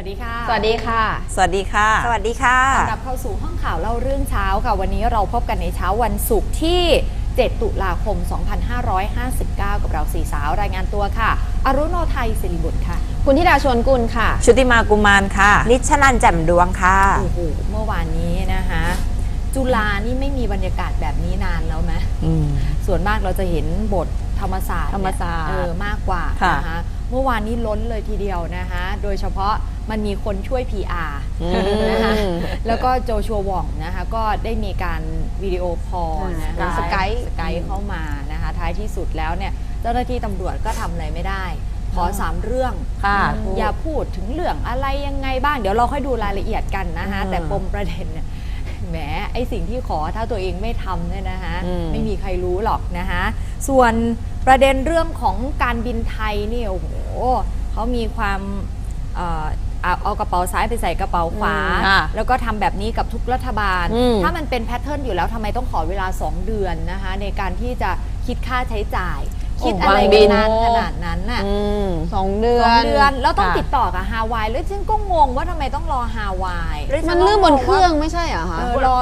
วัสดีค่ะ สวัสดีค่ะ สวัสดีค่ะ สวัสดีค่ะต้อนรับเข้าสู่ห้องข่าวเล่าเรื่องเช้าค่ะ วันนี้เราพบกันในเช้าวันศุกร์ที่ 7 ตุลาคม 2559 กับเราสี่สาวรายงานตัวค่ะ อรุโนไทยสิริบุตรค่ะ คุณธิดาชวนกุลค่ะ ชุติมากุมารค่ะ นิชนันแจ่มดวงค่ะ โอ้โห เมื่อวานนี้นะคะ จุฬานี่ไม่มีบรรยากาศแบบนี้นานแล้วไหมอืมส่วนมากเราจะเห็นบทธรรมศาสตร์ธรรมศาสตร์เนี่ยเออมากกว่าค่ะนะคะเมื่อวานนี้ล้นเลยทีเดียวนะคะ โดยเฉพาะ มันมีคนช่วย PR อืมนะคะแล้วก็โจชัวหว่องนะคะก็ได้มีการวิดีโอคอลนะคะสกายสกายเข้ามานะคะท้ายที่สุดแล้วเนี่ยเจ้าหน้าที่ตำรวจก็ทำอะไรไม่ได้ ขอสามเรื่องค่ะอย่าพูดถึงเรื่องอะไรยังไงบ้าง เดี๋ยวเราค่อยดูรายละเอียดกันนะคะอืมแต่ปมประเด็นเนี่ยแหมไอสิ่งที่ขอถ้าตัวเองไม่ทำเนี่ยนะคะอืมไม่มีใครรู้หรอกนะคะส่วนประเด็นเรื่องของการบินไทยนี่โอ้โหเขามีความ เอ่อเอาเอากระเป๋าซ้ายไปใส่กระเป๋าขวา อืมค่ะแล้วก็ทำแบบนี้กับทุกรัฐบาล อืมถ้ามันเป็นแพทเทิร์นอยู่แล้วทำไมต้องขอเวลา 2 เดือนนะคะ ในการที่จะคิดค่าใช้จ่าย คิดอะไรวางกับินนนานขนาดนั้นน่ะอืมสองเดือสองนเดือนแล้วต้องค่ะติดต่อกับฮาวายแล้วฉันก็งงว่าทำไมต้องรอฮาวายมันเรื่องบนเครื่องไม่ใช่เหรอคะ เออรอ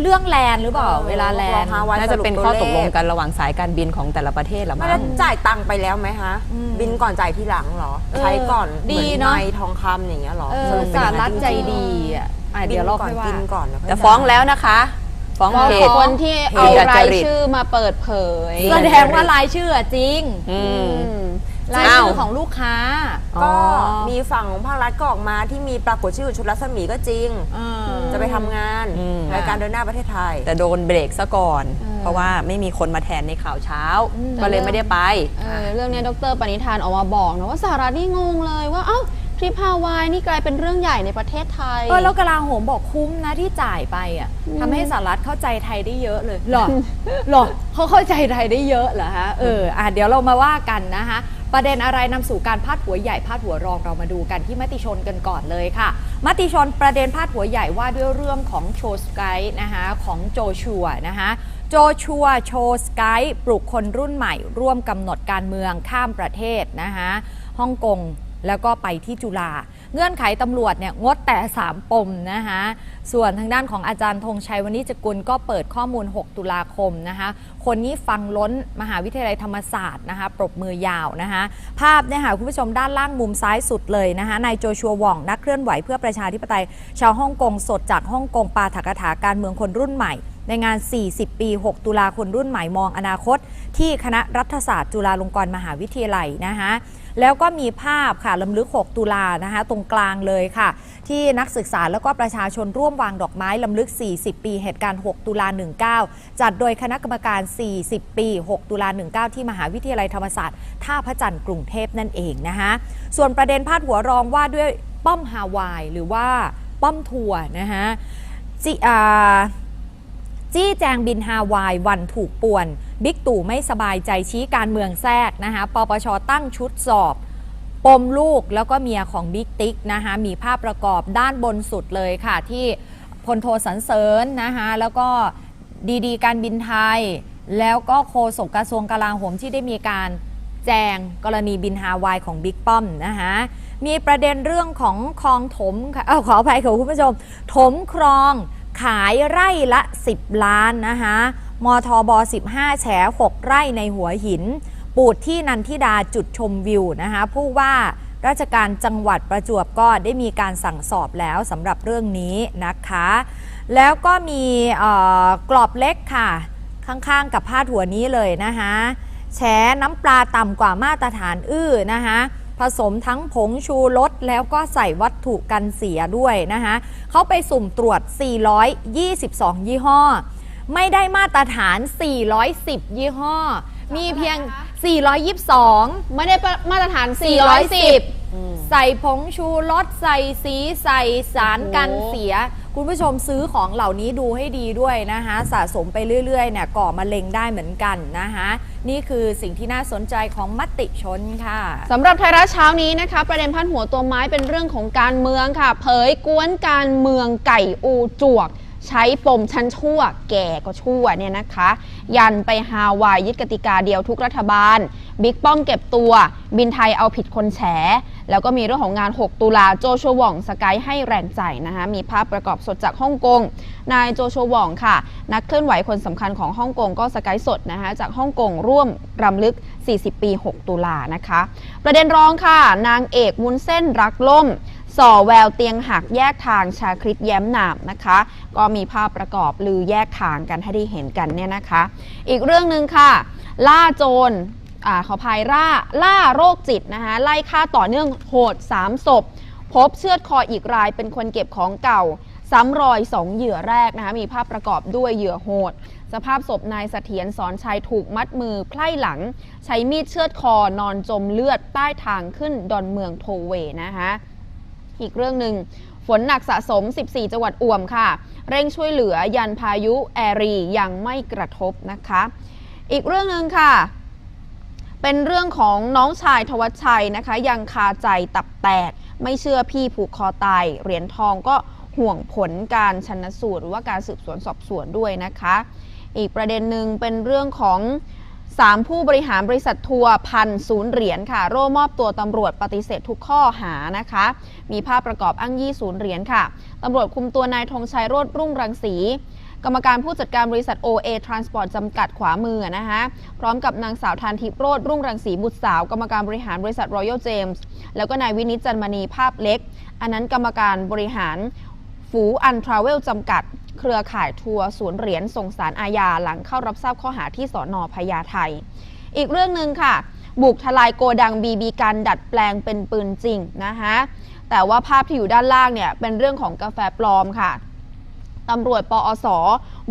เรื่องแลนด์หรือเปล่าเวลาแลนด์รอฮาวายน่าจะเป็นข้อตกลงกันระหว่างสายการบินของแต่ละประเทศละไม่มั้ได้ง จ่ายตังค์ไปแล้วไหมคะอืมบินก่อนจ่ายทีหลังเหรอเออใช้ก่อนดีหมือเนอะไม้ทองคำอย่างเงี้ยเหรอเอสอรุปเป็นสายังไงรัฐใจดีอะอะบิเดี๋ยวนเราก่อค่นอยว่ากินก่อนแล้วค่อยจะฟ้องแล้วนะคะ ฟ้องฟ้องเพจคนที่เอาเพจรายจริตชื่อมาเปิดเผยแสดงว่ารายชื่ออะจริงอืมอืมรายอ้าวชื่อของลูกค้า ก็อ๋อมีฝั่งของภาครัฐก็ออกมาที่มีปรากฏชื่อชุดรัศมีก็จริงเออจะไปทำงานอืมรายการเดินหน้าประเทศไทย แต่โดนเบรกซะก่อนเออเพราะว่าไม่มีคนมาแทนในข่าวเช้าอืมก็เลยไม่ได้ไปเออเรื่องเนี้ยดรปณิธานออกมาบอกนะว่าสหรัฐนี่งงเลยว่าเอ้า ทริปฮาวายนี่กลายเป็นเรื่องใหญ่ในประเทศไทย เออแล้วกลาโหมบอกคุ้มนะที่จ่ายไปอะอืมทำให้สหรัฐเข้าใจไทยได้เยอะเลยหรอหรอเขาเข้าใจไทยได้เยอะเหรอฮะเอออะเดี๋ยวเรามาว่ากันนะคะประเด็นอะไรนำสู่การพาดหัวใหญ่พาดหัวรองเรามาดูกันที่มติชนกันก่อนเลยค่ะ มติชนประเด็นพาดหัวใหญ่ว่าด้วยเรื่องของโชว์สกายนะคะของโจชัวนะคะโจชัวโชว์สกายปลุกคนรุ่นใหม่ ร่วมกำหนดการเมืองข้ามประเทศนะคะฮ่องกง แล้วก็ไปที่จุฬาเงื่อนไขตำรวจเนี่ยงดแต่ 3 ปมนะคะส่วนทางด้านของอาจารย์ธงชัยวณิจกุลก็เปิดข้อมูล 6 ตุลาคมนะคะคนนี้ฟังล้นมหาวิทยาลัยธรรมศาสตร์นะคะปรบมือยาวนะคะภาพเนี่ยค่ะคุณผู้ชมด้านล่างมุมซ้ายสุดเลยนะคะนายโจชัวหว่องนักเคลื่อนไหวเพื่อประชาธิปไตย ชาวฮ่องกงสดจากฮ่องกงปาถกถาการเมืองคนรุ่นใหม่ในงาน 40 ปี 6 ตุลาคนรุ่นใหม่มองอนาคต ที่คณะรัฐศาสตร์จุฬาลงกรณ์มหาวิทยาลัยนะคะ แล้วก็มีภาพค่ะลำลึก 6 ตุลานะคะตรงกลางเลยค่ะ ที่นักศึกษาแล้วก็ประชาชนร่วมวางดอกไม้ลำลึก 40 ปีเหตุการณ์ 6 ตุลา 19 จัดโดยคณะกรรมการ 40 ปี 6 ตุลา 19 ที่มหาวิทยาลัยธรรมศาสตร์ท่าพระจันทร์กรุงเทพนั่นเองนะคะส่วนประเด็นพาดหัวรองว่าด้วยป้อมฮาวายหรือว่าป้อมทัวร์นะคะจ,จี้แจงบินฮาวายวันถูกป่วน บิ๊กตู่ไม่สบายใจชี้การเมืองแทรกนะคะปปชตั้งชุดสอบ ปมลูกแล้วก็เมียของบิ๊กติ๊กนะคะมีภาพประกอบด้านบนสุดเลยค่ะ ที่พลโทสันเสริญนะคะแล้วก็ดีดีการบินไทย แล้วก็โฆษกกระทรวงกลาโหมที่ได้มีการแจงกรณีบินฮาวายของบิ๊กป้อมนะคะมีประเด็นเรื่องของคลองถมค่ะเอ้าขออภัยค่ะคุณผู้ชม ถมคลองขายไร่ละ 10 ล้านนะคะ มทบ 15 แฉ 6 ไร่ในหัวหิน ปูดที่นันทิดาจุดชมวิวนะคะผู้ว่าราชการจังหวัดประจวบก็ได้มีการสั่งสอบแล้วสำหรับเรื่องนี้นะคะ แล้วก็มีกรอบเล็กค่ะ ข้างๆกับพาดหัวนี้เลยนะคะแฉน้ำปลาต่ำกว่ามาตรฐานอื้อนะคะผสมทั้งผงชูรสแล้วก็ใส่วัตถุกันเสียด้วยนะคะเขาไปสุ่มตรวจ 422 ยี่ห้อ ไม่ได้มาตรฐาน 410 ยี่ห้อ มีเพียง 422 ไม่ได้มาตรฐาน 410 ใส่ผงชูรสใส่สีใส่สารกันเสีย คุณผู้ชมซื้อของเหล่านี้ดูให้ดีด้วยนะคะสะสมไปเรื่อยๆเนี่ยก่อมะเร็งได้เหมือนกันนะคะนี่คือสิ่งที่น่าสนใจของมติชนค่ะสำหรับไทยรัฐเช้านี้นะคะ ประเด็นพันหัวตัวไม้เป็นเรื่องของการเมืองค่ะ เผยกวนการเมืองไก่อูจวก ใช้ปมชั้นชั่ว แก่ก็ชั่วเนี่ยนะคะ ยันไปฮาวายยึดกติกาเดียวทุกรัฐบาล บิ๊กป้อมเก็บตัว บินไทยเอาผิดคนแฉ แล้วก็มีเรื่องของงาน 6 ตุลาโจโชวองสกายให้แรงใจนะคะมีภาพประกอบสดจากฮ่องกงนายโจโชวองค่ะ นักเคลื่อนไหวคนสำคัญของฮ่องกงก็สกายสดนะคะจากฮ่องกงร่วมรำลึก 40 ปี 6 ตุลานะคะ ประเด็นรองค่ะ นางเอกวุ้นเส้นรักล่ม ส่อแววเตียงหักแยกทางชาคริตแย้มหนามนะคะ ก็มีภาพประกอบลือแยกทางกันให้ได้เห็นกันเนี่ยนะคะ อีกเรื่องหนึ่งค่ะ ล่าโจรอ่าขอภัยล่าล่าโรคจิตนะคะไล่ฆ่าต่อเนื่องโหด 3 ศพ พบเชือดคออีกรายเป็นคนเก็บของเก่า ซ้ำรอย 2 เหยื่อแรกนะคะมีภาพประกอบด้วยเหยื่อโหด สภาพศพนายเสถียรสอนชัยถูกมัดมือไพล่หลัง ใช้มีดเชือดคอนอนจมเลือดใต้ทางขึ้นดอนเมืองโทเวนะคะ อีกเรื่องหนึ่งฝนหนักสะสม 14 จังหวัดอ่วมค่ะ เร่งช่วยเหลือยันพายุแอรียังไม่กระทบนะคะ อีกเรื่องหนึ่งค่ะ เป็นเรื่องของน้องชายทวัชชัยนะคะ ยังคาใจตับแตก ไม่เชื่อพี่ผูกคอตายเหรียญทองก็ห่วงผลการชนสูตรหรือว่าการสืบสวนสอบสวนด้วยนะคะ อีกประเด็นหนึ่งเป็นเรื่องของ 3 ผู้บริหารบริษัททัวร์พันศูนย์เหรียญค่ะ โร่มอบตัวตำรวจปฏิเสธทุกข้อหานะคะ มีภาพประกอบอ้างยี่ศูนย์เหรียญค่ะตำรวจคุมตัวนายธงชัยโรดรุ่งรังสีกรรมการผู้จัดการบริษัท OA Transport จำกัดขวามือนะคะพร้อมกับนางสาวทานทิพย์โรดรุ่งรังสีบุตรสาว กรรมการบริหารบริษัท Royal James แล้วก็นายวินิจจันมณีภาพเล็ก อันนั้นกรรมการบริหารฟูอันทราเวลจำกัด เครือข่ายทัวร์ศูนย์เหรียญส่งสารอาญาหลังเข้ารับทราบข้อหาที่สอนอพญาไทอีกเรื่องหนึ่งค่ะ บุกทลายโกดังบีบีกันดัดแปลงเป็นปืนจริงนะคะแต่ว่าภาพที่อยู่ด้านล่างเนี่ยเป็นเรื่องของกาแฟปลอมค่ะตำรวจปอส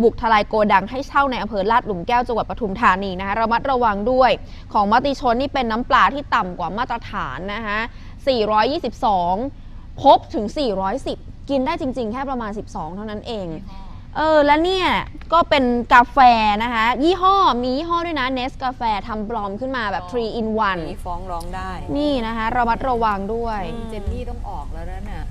บุกทลายโกดังให้เช่าในอำเภอลาดหลุมแก้วจังหวัดปทุมธานีนะคะระมัดระวังด้วย ของมติชนนี่เป็นน้ำปลาที่ต่ำกว่ามาตรฐานนะคะ422 พบถึง 410 กินได้จริง ๆ แค่ประมาณ 12 เท่านั้นเอง เออ แล้วเนี่ย ก็เป็นกาแฟนะคะ ยี่ห้อ มียี่ห้อด้วยนะเนสกาแฟทำปลอมขึ้นมาแบบ 3 in มีฟ้องร้องได้1นี่นะคะระมัดระวังด้วย เจนนี่ต้องออกแล้วนะเนี่ย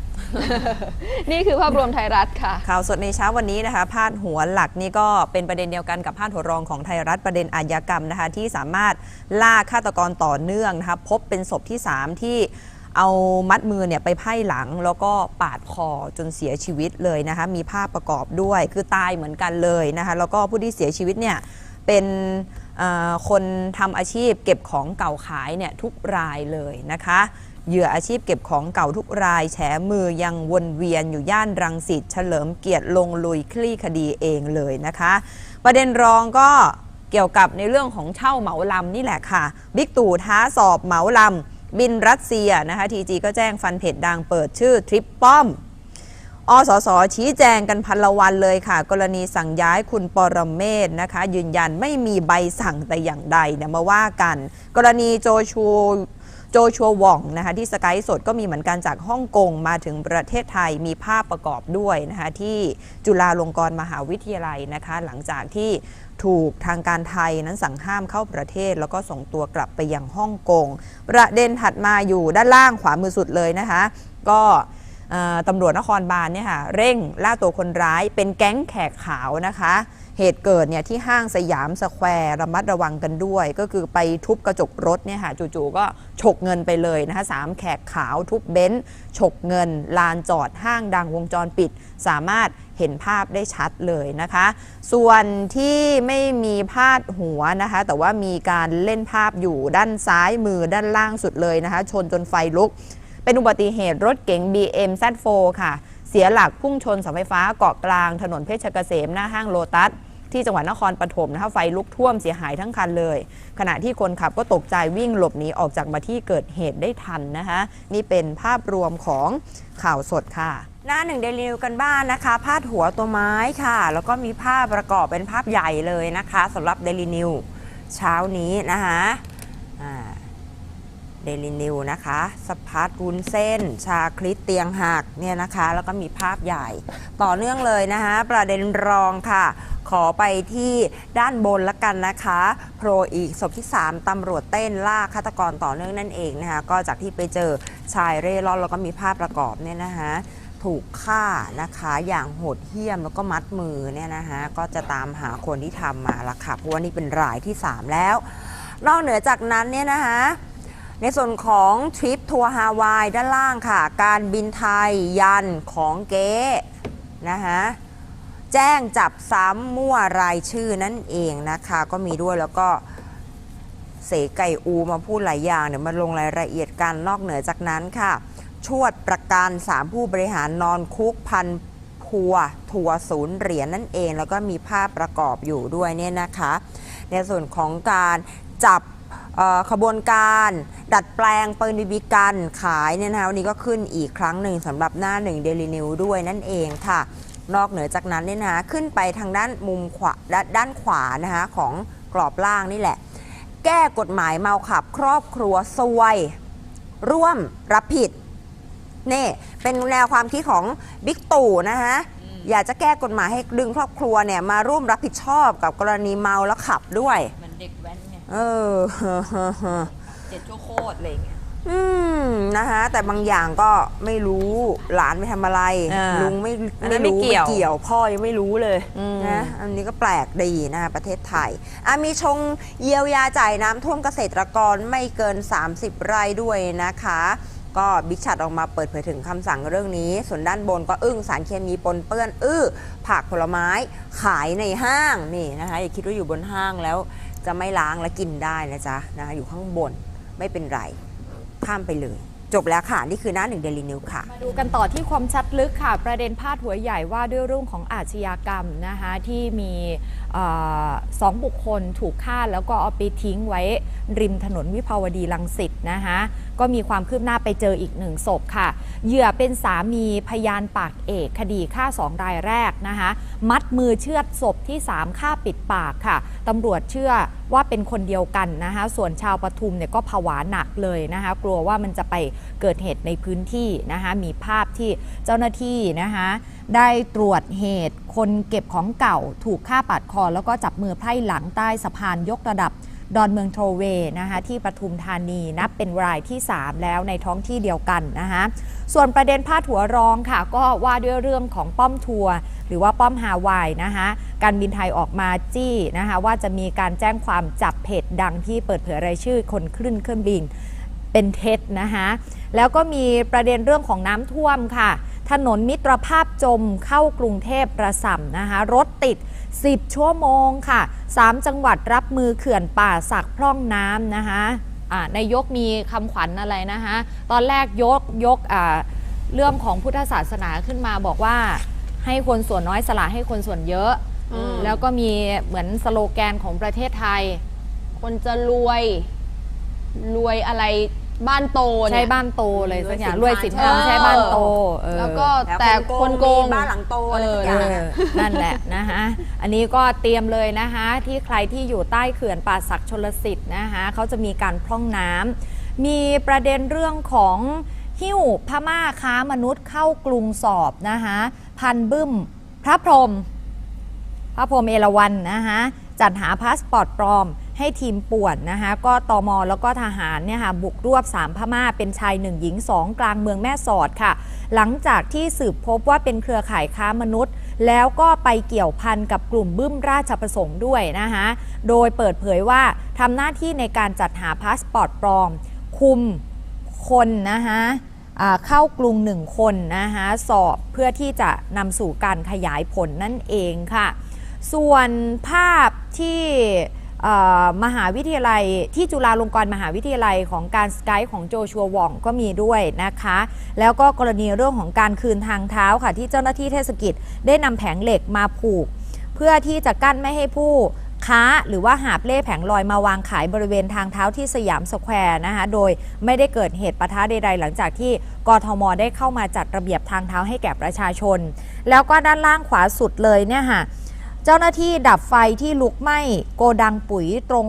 นี่คือภาพรวมไทยรัฐค่ะ ข่าวสดในเช้าวันนี้นะคะพาดหัวหลักนี่ก็เป็นประเด็นเดียวกันกับพาดหัวรองของไทยรัฐประเด็นอาชญากรรมนะคะที่สามารถล่าฆาตกรต่อเนื่องนะคะพบเป็นศพที่ 3 ที่ เอามัดมือเนี่ยไปไพ่หลังแล้วก็ปาดคอจนเสียชีวิตเลยนะคะ มีภาพประกอบด้วยคือตายเหมือนกันเลยนะคะ แล้วก็ผู้ที่เสียชีวิตเนี่ยเป็นคนทำอาชีพเก็บของเก่าขายเนี่ยทุกรายเลยนะคะเหยื่ออาชีพเก็บของเก่าทุกรายแฉมือยังวนเวียนอยู่ย่านรังสิตเฉลิมเกียรติลงลุยคลี่คดีเองเลยนะคะ ประเด็นรองก็เกี่ยวกับในเรื่องของเช่าเหมาลำนี่แหละค่ะ บิ๊กตู่ท้าสอบเหมาลำ บินรัสเซียนะคะทีจีก็แจ้งฟันเพจดังเปิดชื่อทริปป้อมอสสชี้แจงกันพันละวันเลยค่ะ กรณีสั่งย้ายคุณปรเมศนะคะ ยืนยันไม่มีใบสั่งแต่อย่างใดเนี่ยมาว่ากัน กรณีโจชูโจชัวหว่องนะคะที่สกายสดก็มีเหมือนกันจากฮ่องกงมาถึงประเทศไทยมีภาพประกอบด้วยนะคะที่จุฬาลงกรณ์มหาวิทยาลัยนะคะ หลังจากที่ ถูกทางการไทยนั้นสั่งห้ามเข้าประเทศ แล้วก็ส่งตัวกลับไปยังฮ่องกง ประเด็นถัดมาอยู่ด้านล่างขวามือสุดเลยนะคะ ก็ตำรวจนครบาลเนี่ยค่ะเร่งล่าตัวคนร้ายเป็นแก๊งแขกขาวนะคะ เหตุเกิดเนี่ยที่ห้างสยามสแควร์ระมัดระวังกันด้วย ก็คือไปทุบกระจกรถเนี่ยค่ะจู่ๆก็ฉกเงินไปเลยนะคะสามแขกขาวทุบเบนซ์ฉกเงิน ลานจอดห้างดังวงจรปิด สามารถเห็นภาพได้ชัดเลยนะคะ ส่วนที่ไม่มีพาดหัวนะคะ แต่ว่ามีการเล่นภาพอยู่ด้านซ้ายมือด้านล่างสุดเลยนะคะ ชนจนไฟลุก เป็นอุบัติเหตุรถเก๋ง BM Z4 ค่ะ เสียหลักพุ่งชนเสาไฟฟ้าเกาะกลางถนนเพชรเกษมหน้าห้างโลตัส ที่จังหวัดนครปฐมนะคะไฟลุกท่วมเสียหายทั้งคันเลย ขณะที่คนขับก็ตกใจวิ่งหลบหนีออกจากมาที่เกิดเหตุได้ทันนะคะนี่เป็นภาพรวมของข่าวสดค่ะ หน้าหนึ่งเดลิวกันบ้านนะคะ พาดหัวตัวไม้ค่ะ แล้วก็มีภาพประกอบเป็นภาพใหญ่เลยนะคะสำหรับเดลินิวเช้านี้นะคะ เดลินิวนะคะสพัดวุ้นเส้น ชาคริสเตียงหักเนี่ยนะคะ แล้วก็มีภาพใหญ่ ต่อเนื่องเลยนะคะ ประเด็นรองค่ะ ขอไปที่ด้านบนละกันนะคะโผล่อีกศพที่ 3ตำรวจเต้นล่าฆาตกรต่อเนื่องนั่นเองนะคะ ก็จากที่ไปเจอชายเร่ร่อนแล้วก็มีภาพประกอบเนี่ยนะคะถูกฆ่านะคะอย่างโหดเหี้ยมแล้วก็มัดมือเนี่ยนะคะก็จะตามหาคนที่ทำมาละค่ะเพราะว่านี่เป็นรายที่ 3 แล้ว นอกเหนือจากนั้นเนี่ยนะคะ ในส่วนของทริปทัวร์ฮาวายด้านล่างค่ะ การบินไทยยันของเก๊นะคะแจ้งจับซ้ำมั่วรายชื่อนั่นเองนะคะ ก็มีด้วยแล้วก็เสกไก่อูมาพูดหลายอย่างเดี๋ยวมาลงรายละเอียดกันนอกเหนือจากนั้นค่ะ ชวดประกัน3ผู้บริหารนอนคุกพันพัวทัวร์ศูนย์เหรียญนั่นเอง แล้วก็มีภาพประกอบอยู่ด้วยเนี่ยนะคะ ในส่วนของการจับขบวนการ ดัดแปลงปืนบีบีกันขายเนี่ยนะคะวันนี้ก็ขึ้นอีกครั้งหนึ่งสำหรับหน้าหนึ่งเดลินิวด้วยนั่นเองค่ะ นอกเหนือจากนั้นเนี่ยนะคะขึ้นไปทางด้านมุมขวาด้านด้านขวานะคะของกรอบล่างนี่แหละ แก้กฎหมายเมาขับครอบครัวซวย ร่วมรับผิดนี่เป็นแนวความคิดของบิ๊กตู่นะฮะอยากจะแก้กฎหมายให้ดึงครอบครัวเนี่ยมาร่วมรับผิดชอบกับกรณีเมาแล้วขับด้วยเหมือนเด็กแว้นไงเออ เจ็ดชั่วโคตรอะไรอย่างเงี้ย อืมนะคะแต่บางอย่างก็ไม่รู้หลานไปทำอะไรอ่าลุงไม่อันนั้นไม่รู้เกี่ยวเกี่ยวพ่อยังไม่รู้เลยอืม นะอันนี้ก็แปลกดีนะคะประเทศไทยอะมีชงเยียวยาจ่ายน้ำท่วมเกษตรกรไม่เกิน 30 ไร่ด้วยนะคะ ก็บิ๊กชัดออกมาเปิดเผยถึงคำสั่งเรื่องนี้ ส่วนด้านบนก็อึ้งสารเคมีปนเปื้อน อื้อผักผลไม้ขายในห้างนี่นะคะอย่าคิดว่าอยู่บนห้างแล้วจะไม่ล้างและกินได้นะจ๊ะนะคะอยู่ข้างบน ไม่เป็นไรข้ามไปเลย จบแล้วค่ะนี่คือหน้าหนึ่งเดลินิวค่ะ มาดูกันต่อที่ความชัดลึกค่ะ ประเด็นพาดหัวใหญ่ว่าด้วยเรื่องของอาชญากรรมนะคะที่มีออสองบุคคลถูกฆ่าแล้วก็เอาไปทิ้งไว้ริมถนนวิภาวดีลังสิตนะคะ ก็มีความคืบหน้าไปเจออีกหนึ่งศพค่ะ เหยื่อเป็นสามีพยานปากเอกคดีฆ่าสองรายแรกนะคะมัดมือเชือดศพที่ 3 ฆ่าปิดปากค่ะตำรวจเชื่อว่าเป็นคนเดียวกันนะคะส่วนชาวปทุมเนี่ยก็ผวาหนักเลยนะคะกลัวว่ามันจะไปเกิดเหตุในพื้นที่นะคะมีภาพที่เจ้าหน้าที่นะคะได้ตรวจเหตุคนเก็บของเก่าถูกฆ่าปาดคอ แล้วก็จับมือไพร่หลังใต้สะพานยกระดับ ดอนเมืองโทเวนะคะที่ปทุมธานีนับเป็นรายที่ 3 แล้วในท้องที่เดียวกันนะคะส่วนประเด็นพาดหัวรองค่ะ ก็ว่าด้วยเรื่องของป้อมทัวร์หรือว่าป้อมฮาวายนะคะการบินไทยออกมาจี้นะคะว่าจะมีการแจ้งความจับเพจดังที่เปิดเผยรายชื่อคนขึ้นเครื่องบินเป็นเท็จนะคะแล้วก็มีประเด็นเรื่องของน้ำท่วมค่ะ ถนนมิตรภาพจมเข้ากรุงเทพประสำนะคะรถติด 10 ชั่วโมงค่ะ 3 จังหวัดรับมือเขื่อนป่าสักพร่องน้ำนะคะอ่านายกมีคำขวัญอะไรนะคะตอนแรกยกยกอ่าเรื่องของพุทธศาสนาขึ้นมาบอกว่า ให้คนส่วนน้อยสละให้คนส่วนเยอะอืมแล้วก็มีเหมือนสโลแกนของประเทศไทย คนจะรวยรวยอะไร บ้านโตใช่เนี่ย บ้านโตเลยสักอย่างรรววยยสิสินนททาองนใช่บ้านโตเออ แล้วก็แล้วแต่คคนนโกโกงงมีบ้านหลังโตอะไรสักอย่างเออนั่นแหละนะคะอันนี้ก็เตรียมเลยนะคะที่ใครที่อยู่ใต้เขื่อนป่าศักดิ์ชลสิทธิ์นะคะเขาจะมีการพร่องน้ำมีประเด็นเรื่องของหิ้วพม่าค้ามนุษย์เข้ากรุงสอบนะคะพันบึ้มพระพรหม พระพรหมเอราวันนะคะจัดหาพาสปอร์ตปลอม ให้ทีมป่วนนะคะก็ตอมแล้วก็ทหารเนี่ยค่ะบุกรวบ 3 พม่าเป็นชาย 1 หญิง 2 กลางเมืองแม่สอดค่ะ หลังจากที่สืบพบว่าเป็นเครือข่ายค้ามนุษย์ แล้วก็ไปเกี่ยวพันกับกลุ่มบึ้มราชประสงค์ด้วยนะคะโดยเปิดเผยว่าทำหน้าที่ในการจัดหาพาสปอร์ตปลอม คุมคนนะคะเข้ากรุงหนึ่งคนนะคะสอบเพื่อที่จะนำสู่การขยายผลนั่นเองค่ะ ส่วนภาพที่ มหาวิทยาลัยที่จุฬาลงกรณ์มหาวิทยาลัยของการสกายของโจชัวว่องก็มีด้วยนะคะ แล้วก็กรณีเรื่องของการคืนทางเท้าค่ะ ที่เจ้าหน้าที่เทศกิจได้นำแผงเหล็กมาผูก เพื่อที่จะกั้นไม่ให้ผู้ค้าหรือว่าหาบเล่แผงลอยมาวางขายบริเวณทางเท้าที่สยามสแควร์นะคะ โดยไม่ได้เกิดเหตุปะทะใดๆ หลังจากที่กทมได้เข้ามาจัดระเบียบทางเท้าให้แก่ประชาชน แล้วก็ด้านล่างขวาสุดเลยเนี่ยค่ะ จ้าหน้าที่ดับไฟที่ลุกไหม้โกดังปุ๋ยตรง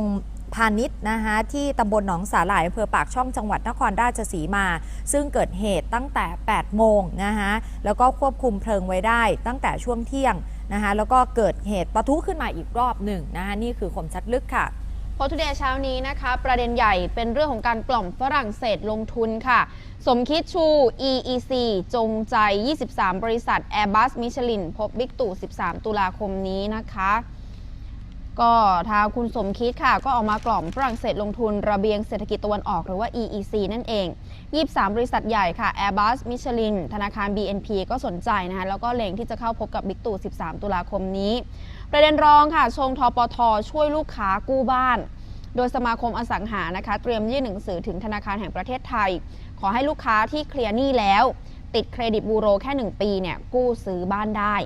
พาณิชย์นะคะที่ตำบลหนองสาหร่ายอำเภอปากช่องจังหวัดนครราชสีมา ซึ่งเกิดเหตุตั้งแต่ 8 โมงนะคะแล้วก็ควบคุมเพลิงไว้ได้ตั้งแต่ช่วงเที่ยงนะคะแล้วก็เกิดเหตุปะทุขึ้นมาอีกรอบหนึ่งนะคะนี่คือคมชัดลึกค่ะ พสต์ทูเดย์เช้านี้นะคะ ประเด็นใหญ่เป็นเรื่องของการกล่อมฝรั่งเศสลงทุนค่ะ สมคิดชู EEC จงใจ 23 บริษัท Airbus Michelin พบบิ๊กตู่ 13 ตุลาคมนี้นะคะ ก็ทางคุณสมคิดค่ะ ก็ออกมากล่อมฝรั่งเศสลงทุนระเบียงเศรษฐกิจตะวันออกหรือว่า EEC นั่นเอง 23 บริษัทใหญ่ค่ะ Airbus Michelin ธนาคาร BNP ก็สนใจนะคะแล้วก็เล็งที่จะเข้าพบกับบิ๊กตู่ 13 ตุลาคมนี้ ประเด็นรองค่ะ ชงทปท ช่วยลูกค้ากู้บ้าน โดยสมาคมอสังหานะคะ เตรียมยื่นหนังสือถึงธนาคารแห่งประเทศไทย ขอให้ลูกค้าที่เคลียร์หนี้แล้ว ติดเครดิตบูโรแค่ 1 ปีเนี่ยกู้ซื้อบ้านได้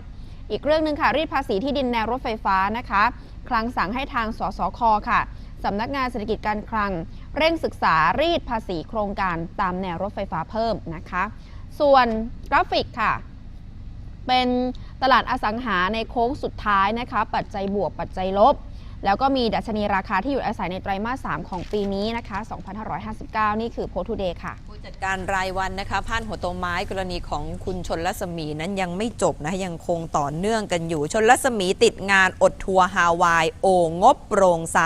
อีกเรื่องหนึ่งค่ะรีดภาษีที่ดินแนวรถไฟฟ้านะคะ คลังสั่งให้ทางสสคค่ะสำนักงานเศรษฐกิจการคลัง เร่งศึกษารีดภาษีโครงการตามแนวรถไฟฟ้าเพิ่มนะคะ ส่วนกราฟิกค่ะ เป็นตลาดอสังหาในโค้งสุดท้ายนะคะ ปัจจัยบวกปัจจัยลบ แล้วก็มีดัชนีราคาที่อยู่อาศัยในไตรมาส 3 ของปีนี้นะคะ 2559 นี่คือโพทูเดย์ค่ะ ผู้จัดการรายวันนะคะพานหัวโตไม้กรณีของคุณชนรัศมีนั้นยังไม่จบนะยังคงต่อเนื่องกันอยู่ ชนรัศมีติดงานอดทัวร์ฮาวาย โองบโปร่งใส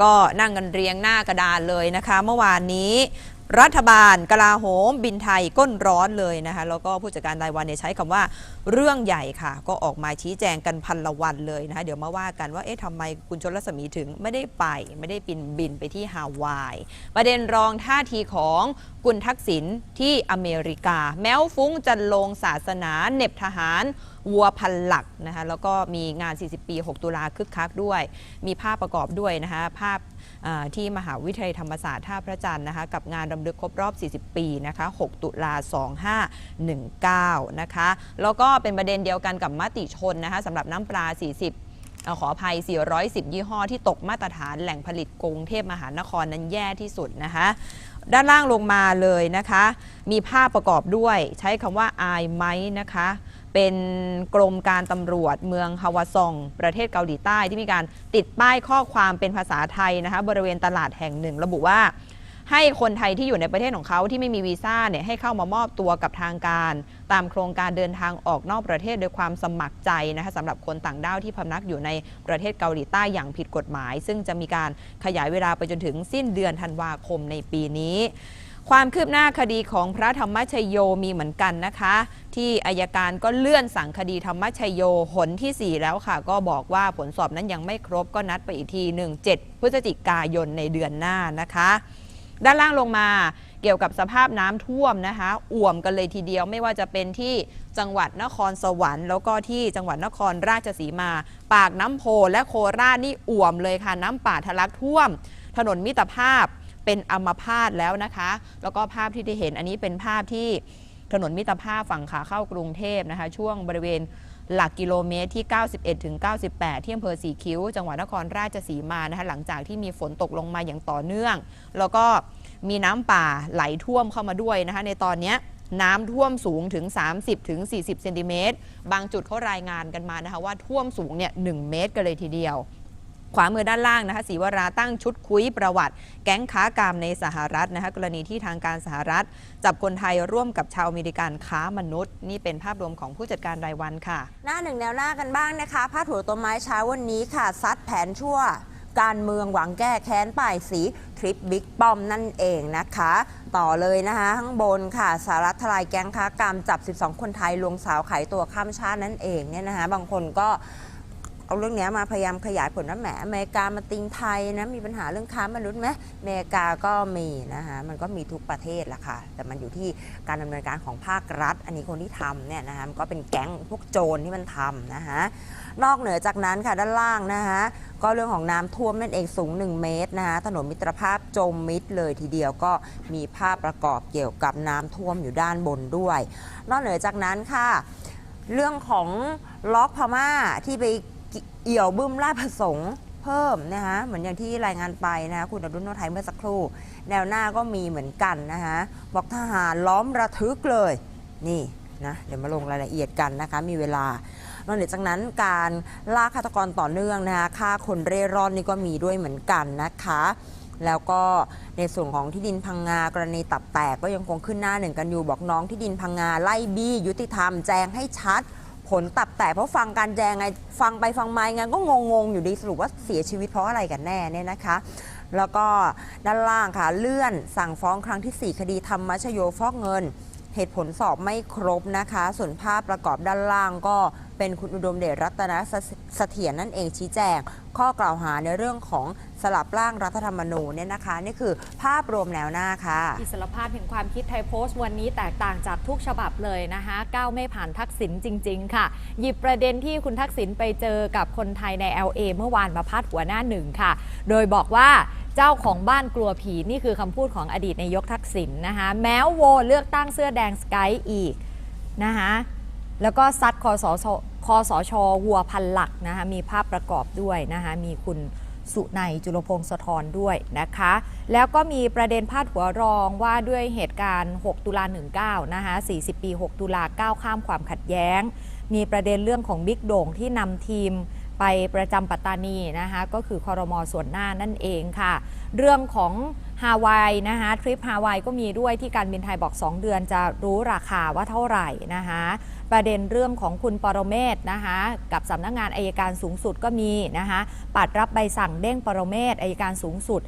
ก็นั่งกันเรียงหน้ากระดานเลยนะคะ เมื่อวานนี้ รัฐบาลกลาโหม บินไทยก้นร้อนเลยนะคะแล้วก็ผู้จัดการรายวันเนี่ยใช้คำว่าเรื่องใหญ่ค่ะ ก็ออกมาชี้แจงกันพันละวันเลยนะคะเดี๋ยวมาว่ากันว่าเอ๊ะทำไมคุณชนรัศมีถึงไม่ได้ไป ไม่ได้บินบินไปที่ฮาวาย ประเด็นรองท่าทีของกุลทักษิณที่อเมริกา แม้วฟุ้งจันลงศาสนาเหน็บทหารวัวพันหลักนะคะแล้วก็มีงาน 40 ปี 6 ตุลาคึกคักด้วย มีภาพประกอบด้วยนะคะภาพ ที่มหาวิทยาลัยธรรมศาสตร์ท่าพระจันทร์นะคะกับงานรำลึกครบรอบ 40 ปีนะคะ 6 ตุลา 2519 นะคะ แล้วก็เป็นประเด็นเดียวกันกับมติชนนะคะสำหรับน้ำปลา 40เอ่อขออภัย 410 ยี่ห้อที่ตกมาตรฐานแหล่งผลิตกรุงเทพมหานครนั้นแย่ที่สุดนะคะ ด้านล่างลงมาเลยนะคะ มีภาพประกอบด้วย ใช้คำว่าอายไหมนะคะ เป็นกรมการตำรวจเมืองฮาวาซอง ประเทศเกาหลีใต้ที่มีการติดป้ายข้อความเป็นภาษาไทยนะคะบริเวณตลาดแห่งหนึ่ง ระบุว่า ให้คนไทยที่อยู่ในประเทศของเขาที่ไม่มีวีซ่าเนี่ยให้เข้ามามอบตัวกับทางการ ตามโครงการเดินทางออกนอกประเทศโดยความสมัครใจนะคะสำหรับคนต่างด้าวที่พำนักอยู่ในประเทศเกาหลีใต้อย่างผิดกฎหมาย ซึ่งจะมีการขยายเวลาไปจนถึงสิ้นเดือนธันวาคมในปีนี้ ความคืบหน้าคดีของพระธรรมชโยมีเหมือนกันนะคะ ที่อายการก็เลื่อนสั่งคดีธรรมชโยหนที่ 4 แล้วค่ะ ก็บอกว่าผลสอบนั้นยังไม่ครบก็นัดไปอีกทีหนึ่ง7พฤศจิกายนในเดือนหน้านะคะ ด้านล่างลงมาเกี่ยวกับสภาพน้ำท่วมนะคะ อ่วมกันเลยทีเดียวไม่ว่าจะเป็นที่จังหวัดนครสวรรค์แล้วก็ที่จังหวัดนครราชสีมา ปากน้ำโพและโคราชนี่อ่วมเลยค่ะน้ำป่าทะลักท่วม ถนนมิตรภาพ เป็นอัมพาตแล้วนะคะ แล้วก็ภาพที่ได้เห็นอันนี้เป็นภาพที่ถนนมิตรภาพฝั่งขาเข้ากรุงเทพนะคะ ช่วงบริเวณหลักกิโลเมตรที่ 91ถึง98 ที่อำเภอสีคิ้ว จังหวัดนครราชสีมานะคะหลังจากที่มีฝนตกลงมาอย่างต่อเนื่อง แล้วก็มีน้ำป่าไหลท่วมเข้ามาด้วยนะคะ ในตอนนี้น้ำท่วมสูงถึง 30ถึง40 เซนติเมตร บางจุดเขารายงานกันมานะคะว่าท่วมสูงเนี่ย1เมตรกันเลยทีเดียว ขวามือด้านล่างนะคะศรีวราตั้งชุดคุยประวัติ แก๊งค้ากามในสหรัฐนะคะกรณีที่ทางการสหรัฐ จับคนไทยร่วมกับชาวอเมริกันค้ามนุษย์ นี่เป็นภาพรวมของผู้จัดการรายวันค่ะ หน้าหนึ่งแนวหน้ากันบ้างนะคะพาดหัวต้นไม้เช้าวันนี้ค่ะซัดแผนชั่วการเมืองหวังแก้แค้นป้ายสีทริปบิ๊กป้อมนั่นเองนะคะ ต่อเลยนะคะข้างบนค่ะสหรัฐทลายแก๊งค้ากรรมจับ 12 คนไทยลวงสาวขายตัวข้ามชาตินั่นเองเนี่ยนะคะบางคนก็ เอาเรื่องนี้มาพยายามขยายผลว่าแหมอเมริกามาติงไทยนะมีปัญหาเรื่องค้ามนุษย์ไหมอเมริกาก็มีนะคะมันก็มีทุกประเทศแหละค่ะ แต่มันอยู่ที่การดำเนินการของภาครัฐ อันนี้คนที่ทำเนี่ยนะคะมันก็เป็นแก๊งพวกโจรที่มันทำนะคะนอกเหนือจากนั้นค่ะด้านล่างนะคะก็เรื่องของน้ำท่วมนั่นเองสูง 1 เมตรนะคะถนนมิตรภาพจมมิดเลยทีเดียวก็มีภาพประกอบเกี่ยวกับน้ำท่วมอยู่ด้านบนด้วย นอกเหนือจากนั้นค่ะ เรื่องของล็อกพม่าที่ไป เอี่ยวบึ้มราชประสงค์เพิ่มนะคะเหมือนอย่างที่รายงานไปนะคะคุณอดุลโนไทยเมื่อสักครู่ แนวหน้าก็มีเหมือนกันนะคะบอกทหารล้อมระทึกเลยนี่นะเดี๋ยวมาลงรายละเอียดกันนะคะมีเวลานอกจากนั้นการล่าฆาตกรต่อเนื่องนะคะฆ่าคนเร่ร่อนนี่ก็มีด้วยเหมือนกันนะคะ แล้วก็ในส่วนของที่ดินพังงากรณีตับแตกก็ยังคงขึ้นหน้าหนึ่งกันอยู่บอกน้องที่ดินพังงาไล่บี้ยุติธรรมแจ้งให้ชัด ผลตับแตกเพราะฟังการแจงไงฟังไปฟังมาไงก็งงๆ อยู่ดีสรุปว่าเสียชีวิตเพราะอะไรกันแน่เนี่ยนะคะ แล้วก็ด้านล่างค่ะเลื่อนสั่งฟ้องครั้งทีสี่4 คดีธรรมชโยฟอกเงิน เหตุผลสอบไม่ครบนะคะ ส่วนภาพประกอบด้านล่างก็ เป็นคุณอุดมเดชรัตนเสเสถียรนั่นเองชี้แจง ข้อกล่าวหาในเรื่องของสลับร่างรัฐธรรมนูญเนี่ยนะคะ นี่คือภาพรวมแนวหน้าค่ะ อิสรภาพแห่งความคิดไทยโพสต์วันนี้แตกต่างจากทุกฉบับเลยนะคะก้าวไม่ผ่านทักษิณจริง ๆ ค่ะ หยิบประเด็นที่คุณทักษิณไปเจอกับคนไทยใน LA เมื่อวานมาพาดหัวหน้าหนึ่งค่ะ โดยบอกว่าเจ้าของบ้านกลัวผีนี่คือคำพูดของอดีตนายกทักษิณนะคะ แม้วโวเลือกตั้งเสื้อแดงสกายอีกนะคะ แล้วก็ซัดคอสชคอสชวัวพันหลักนะคะมีภาพประกอบด้วยนะคะมีคุณสุในยจุลพงศธรด้วยนะคะ แล้วก็มีประเด็นพาดหัวรองว่าด้วยเหตุการณ์ 6 ตุลา19 นะคะ 40 ปี 6 ตุลาก้าวข้ามความขัดแย้ง มีประเด็นเรื่องของบิ๊กโด่งที่นำทีมไปประจำปัตตานีนะคะ ก็คือคอรมอส่วนหน้านั่นเองค่ะ เรื่องของ ฮาวายนะคะทริปฮาวายก็มีด้วยที่การบินไทยบอก 2 เดือนจะรู้ราคาว่าเท่าไหร่นะคะประเด็นเรื่องของคุณปรเมศนะคะกับสำนักงานอายการสูงสุดก็มีนะคะปัดรับใบสั่งเด้งปรเมศอายการสูงสุด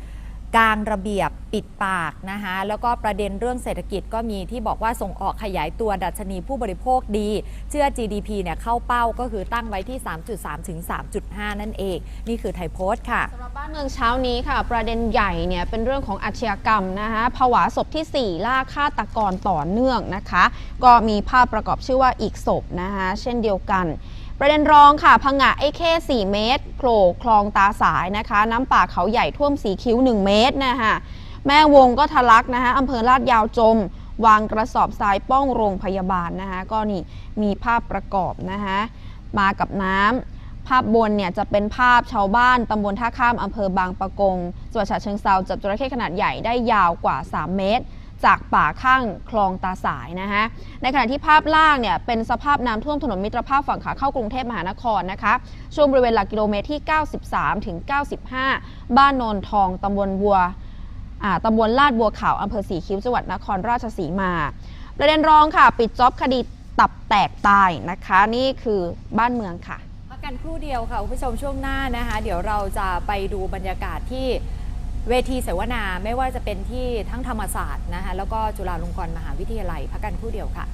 กลางระเบียบปิดปากนะคะแล้วก็ประเด็นเรื่องเศรษฐกิจก็มีที่บอกว่าส่งออกขยายตัวดัชนีผู้บริโภคดี เชื่อ GDP เนี่ยเข้าเป้าก็คือตั้งไว้ที่ 3.3 ถึง 3.5 นั่นเอง นี่คือไทยโพสต์ค่ะสำหรับบ้านเมืองเช้านี้ค่ะ ประเด็นใหญ่เนี่ยเป็นเรื่องของอาชญากรรมนะคะผวาศพที่ 4 ล่าฆาตกรต่อเนื่องนะคะ ก็มีภาพประกอบชื่อว่าอีกศพนะคะเช่นเดียวกัน ประเด็นรองค่ะพังงะไอ้เข้4เมตรโผล่คลองตาสายนะคะ น้ำป่าเขาใหญ่ท่วมสีคิ้ว 1 เมตรนะคะแม่วงก็ทะลักนะคะอำเภอลาดยาวจม วางกระสอบทรายป้องโรงพยาบาลนะคะก็นี่มีภาพประกอบนะคะมากับน้ำภาพบนเนี่ยจะเป็นภาพชาวบ้านตำบลท่าข้ามอำเภอบางปะกงจังหวัดฉะเชิงเซาจับจระเข้ขนาดใหญ่ได้ยาวกว่า 3 เมตร จากป่าข้างคลองตาสายนะฮะ ในขณะที่ภาพล่างเนี่ยเป็นสภาพน้ำท่วมถนนมิตรภาพฝั่งขาเข้ากรุงเทพมหานครนะคะ ช่วงบริเวณหลักกิโลเมตรที่ 93 ถึง 95 บ้านโนนทองตำบลบัวอ่าตำบลลาดบัวขาวอำเภอสีคิ้วจังหวัดนครราชสีมา ประเด็นรองค่ะ ปิดจ็อบคดีตับแตกตายนะคะ นี่คือบ้านเมืองค่ะพักกันครู่เดียวค่ะคุณผู้ชมช่วงหน้านะคะ เดี๋ยวเราจะไปดูบรรยากาศที่ เวทีเสวนาไม่ว่าจะเป็นที่ทั้งธรรมศาสตร์นะคะแล้วก็จุฬาลงกรณ์มหาวิทยาลัยพักกันคู่เดียวค่ะ